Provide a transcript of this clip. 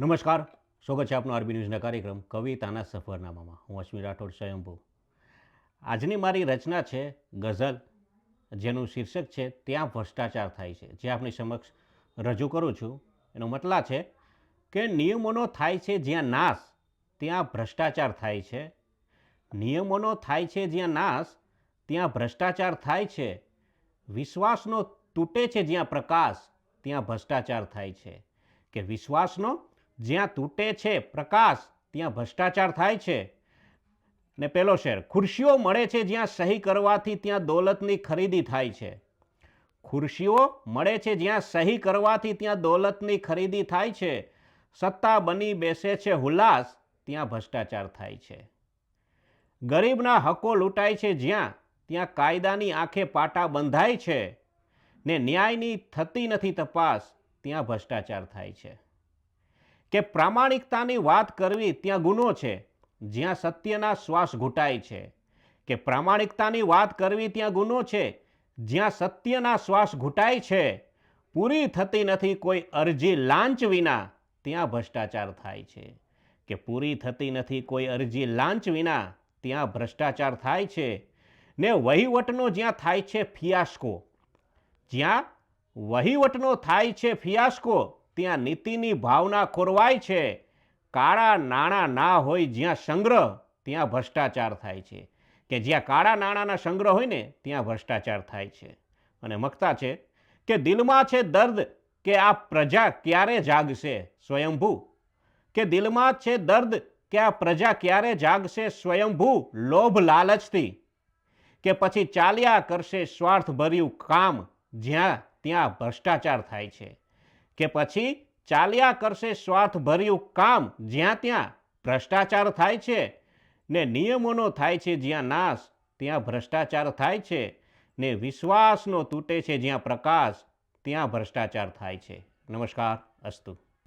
નમસ્કાર. સ્વાગત છે આપનો આરબી ન્યૂઝના કાર્યક્રમ કવિતાના સફરનામામાં. હું અશ્વિન રાઠોડ, સ્વયંભુ. આજની મારી રચના છે ગઝલ, જેનું શીર્ષક છે ત્યાં ભ્રષ્ટાચાર થાય છે. જે આપણી સમક્ષ રજૂ કરું છું. એનો મતલબ છે કે નિયમોનો થાય છે જ્યાં નાશ, ત્યાં ભ્રષ્ટાચાર થાય છે. નિયમોનો થાય છે જ્યાં નાશ, ત્યાં ભ્રષ્ટાચાર થાય છે. વિશ્વાસનો તૂટે છે જ્યાં પ્રકાશ, ત્યાં ભ્રષ્ટાચાર થાય છે. કે વિશ્વાસનો જ્યાં તૂટે છે પ્રકાશ, ત્યાં ભ્રષ્ટાચાર થાય છે. ને પેલો શેર, ખુરશીઓ મળે છે જ્યાં સહી કરવાથી ત્યાં દોલતની ખરીદી થાય છે. ખુરશીઓ મળે છે જ્યાં સહી કરવાથી ત્યાં દોલતની ખરીદી થાય છે. સત્તા બની બેસે છે હુલાસ ત્યાં ભ્રષ્ટાચાર થાય છે. ગરીબના હકો લૂંટાય છે જ્યાં, ત્યાં કાયદાની આંખે પાટા બંધાય છે. ને ન્યાયની થતી નથી તપાસ, ત્યાં ભ્રષ્ટાચાર થાય છે. કે પ્રામાણિકતાની વાત કરવી ત્યાં ગુનો છે, જ્યાં સત્યના શ્વાસ ઘૂંટાય છે. કે પ્રામાણિકતાની વાત કરવી ત્યાં ગુનો છે, જ્યાં સત્યના શ્વાસ ઘૂંટાય છે, પૂરી થતી નથી કોઈ અરજી લાંચ વિના ત્યાં ભ્રષ્ટાચાર થાય છે. કે પૂરી થતી નથી કોઈ અરજી લાંચ વિના ત્યાં ભ્રષ્ટાચાર થાય છે. ને વહીવટનો જ્યાં થાય છે ફિયાસ્કો. જ્યાં વહીવટનો થાય છે ફિયાસ્કો ત્યાં નીતિની ભાવના ખોરવાય છે. કાળા નાણાં ના હોય જ્યાં સંગ્રહ, ત્યાં ભ્રષ્ટાચાર થાય છે. કે જ્યાં કાળા નાણાંના સંગ્રહ હોય ને, ત્યાં ભ્રષ્ટાચાર થાય છે. અને મકતા છે કે દિલમાં છે દર્દ કે આ પ્રજા ક્યારે જાગશે? સ્વયંભૂ. કે દિલમાં છે દર્દ કે આ પ્રજા ક્યારે જાગશે? સ્વયંભૂ લોભ લાલચથી. કે પછી ચાલ્યા કરશે સ્વાર્થભર્યું કામ જ્યાં, ત્યાં ભ્રષ્ટાચાર થાય છે. કે પછી ચાલ્યા કરશે સ્વાર્થભર્યું કામ જ્યાં ત્યાં ભ્રષ્ટાચાર થાય છે ને નિયમોનો થાય છે જ્યાં નાશ, ત્યાં ભ્રષ્ટાચાર થાય છે ને વિશ્વાસનો તૂટે છે જ્યાં પ્રકાશ, ત્યાં ભ્રષ્ટાચાર થાય છે. નમસ્કાર, અસ્તુ.